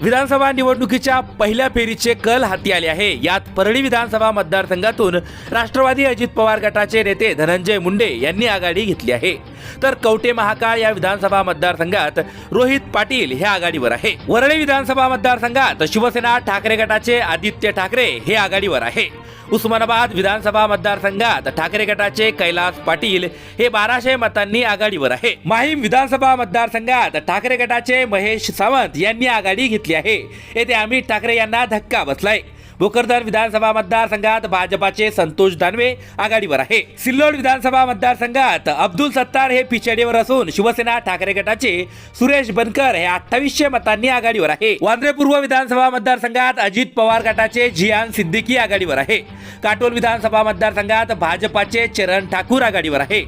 विधानसभा निवडणुकीच्या पहिल्या फेरीचे कल हाती आले आहे. यात परळी विधानसभा मतदारसंघातून राष्ट्रवादी अजित पवार गटाचे नेते धनंजय मुंडे यांनी आघाडी घेतली आहे. तर कवटे महाकाळ या विधानसभा मतदारसंघात रोहित पाटील हे आघाडीवर आहे. वरळी विधानसभा मतदारसंघात शिवसेना ठाकरे गटाचे आदित्य ठाकरे हे आघाडीवर आहे. उस्मानाबाद विधानसभा मतदारसंघात ठाकरे गटाचे कैलास पाटील हे बाराशे मतांनी आघाडीवर आहे. माहीम विधानसभा मतदारसंघात ठाकरे गटाचे महेश सावंत यांनी आघाडी घेतली आहे. येथे अमित ठाकरे यांना धक्का बसलाय. भोकरदन विधानसभा मतदारसंघात भाजपाचे संतोष दानवे आघाडीवर आहे. सिल्लोड विधानसभा मतदारसंघात अब्दुल सत्तार हे पिछाडीवर असून शिवसेना ठाकरे गटाचे सुरेश बनकर हे अठ्ठावीसशे मतांनी आघाडीवर आहे. वांद्रे पूर्व विधानसभा मतदारसंघात अजित पवार गटाचे जियान सिद्दीकी आघाडीवर आहे. काटोल विधानसभा मतदारसंघात भाजपाचे चरण ठाकूर आघाडीवर आहे.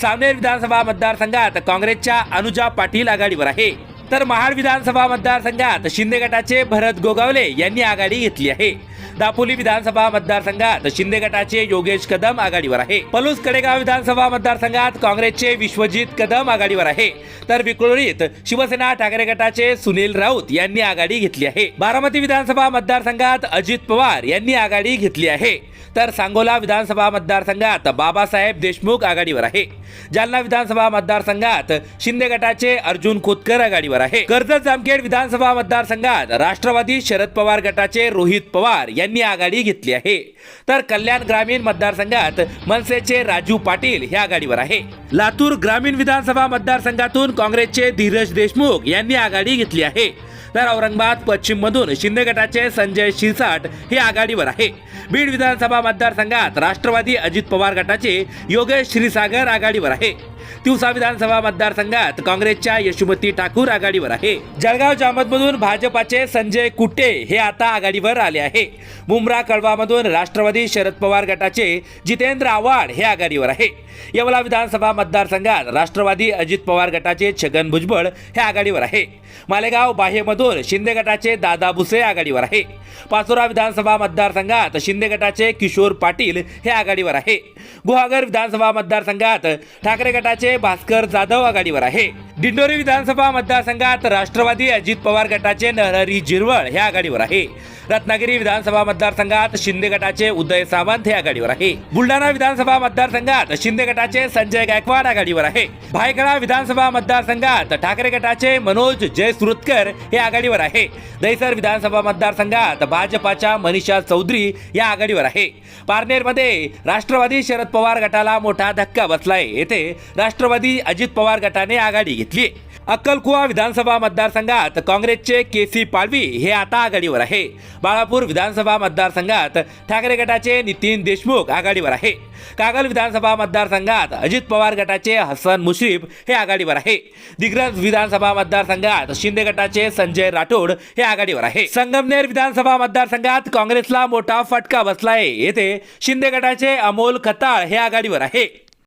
सावनेर विधानसभा मतदारसंघात काँग्रेसच्या अनुजा पाटील आघाडीवर आहे. तर महाड विधानसभा मतदारसंघात शिंदे गटाचे भरत गोगावले यांनी आघाडी घेतली आहे. दापोली विधानसभा मतदारसंघात शिंदे गटाचे योगेश कदम आघाडीवर आहे. पलूस कडेगाव विधानसभा मतदारसंघात काँग्रेसचे विश्वजित कदम आघाडीवर आहे. तर विक्रोळीत शिवसेना ठाकरे गटाचे सुनील राऊत यांनी आघाडी घेतली आहे. बारामती विधानसभा मतदारसंघात अजित पवार यांनी आघाडी घेतली आहे. तर सांगोला विधानसभा मतदारसंघात बाबासाहेब देशमुख आघाडीवर आहे. जालना विधानसभा मतदारसंघात शिंदे गटाचे अर्जुन खोतकर आघाडीवर आहे. कर्जत जामखेड विधानसभा मतदारसंघात राष्ट्रवादी शरद पवार गटाचे रोहित पवार यांनी आघाडी घेतली आहे. तर कल्याण ग्रामीण मतदारसंघात मनसेचे राजू पाटील हे आघाडीवर आहे. लातूर ग्रामीण विधानसभा मतदारसंघातून काँग्रेसचे धीरज देशमुख यांनी आघाडी घेतली आहे. तर औरंगाबाद पश्चिम मधून शिंदे गटाचे संजय शिरसाट हे आघाडीवर आहे. बीड विधानसभा मतदारसंघात राष्ट्रवादी अजित पवार गटाचे योगेश श्रीसागर आघाडीवर आहे. तिवसा विधानसभा मतदारसंघात काँग्रेसच्या यशुमती ठाकूर आघाडीवर आहे. जळगाव जामतमधून भाजपाचे संजय कुट्टे हे आता आघाडीवर आले आहे. मुंब्रा कळवामधून राष्ट्रवादी शरद पवार गटाचे जितेंद्र आव्हाड हे आघाडीवर आहे. येवला विधानसभा मतदारसंघात राष्ट्रवादी अजित पवार गटाचे छगन भुजबळ हे आघाडीवर आहे. मालेगाव बाह्यमधून शिंदे गटाचे दादा भुसे आघाडीवर आहे. पाचोरा विधानसभा मतदारसंघात शिंदे गटाचे किशोर पाटील हे आघाडीवर आहे. गुहागर विधानसभा मतदारसंघात ठाकरे गटाचे भास्कर जाधव आघाडीवर आहे. दिंडोरी विधानसभा मतदारसंघात राष्ट्रवादी अजित पवार गटाचे नरहरी जिरवळ हे आघाडीवर आहे. रत्नागिरी विधानसभा मतदारसंघात शिंदे गटाचे उदय सावंत हे आघाडीवर आहे. बुलढाणा विधानसभा मतदारसंघात शिंदे गटाचे संजय गायकवाड आघाडीवर आहे. भायखळा विधानसभा मतदारसंघात ठाकरे गटाचे मनोज जयसुरतकर हे आघाडीवर आहे. दहिसर विधानसभा मतदारसंघात भाजपाच्या मनीषा चौधरी या आघाडीवर आहे. पारनेरमध्ये राष्ट्रवादी शरद पवार गटाला मोठा धक्का बसलाय. येथे राष्ट्रवादी अजित पवार गटाने आघाडी घेतली अक्कलकुवा विधानसभा मतदारसंघात काँग्रेसचे के सी पाडवी हे आता आघाडीवर आहे. बाळापूर विधानसभा मतदारसंघात ठाकरे गटाचे नितीन देशमुख आघाडीवर आहे. कागल विधानसभा मतदारसंघात अजित पवार गटाचे हसन मुश्रीफ हे आघाडीवर आहे. दिग्रज विधानसभा मतदारसंघात शिंदे गटाचे संजय राठोड हे आघाडीवर आहे. संगमनेर विधानसभा मतदारसंघात काँग्रेसला मोठा फटका बसला आहे येथे शिंदे गटाचे अमोल खताळ हे आघाडीवर आहे.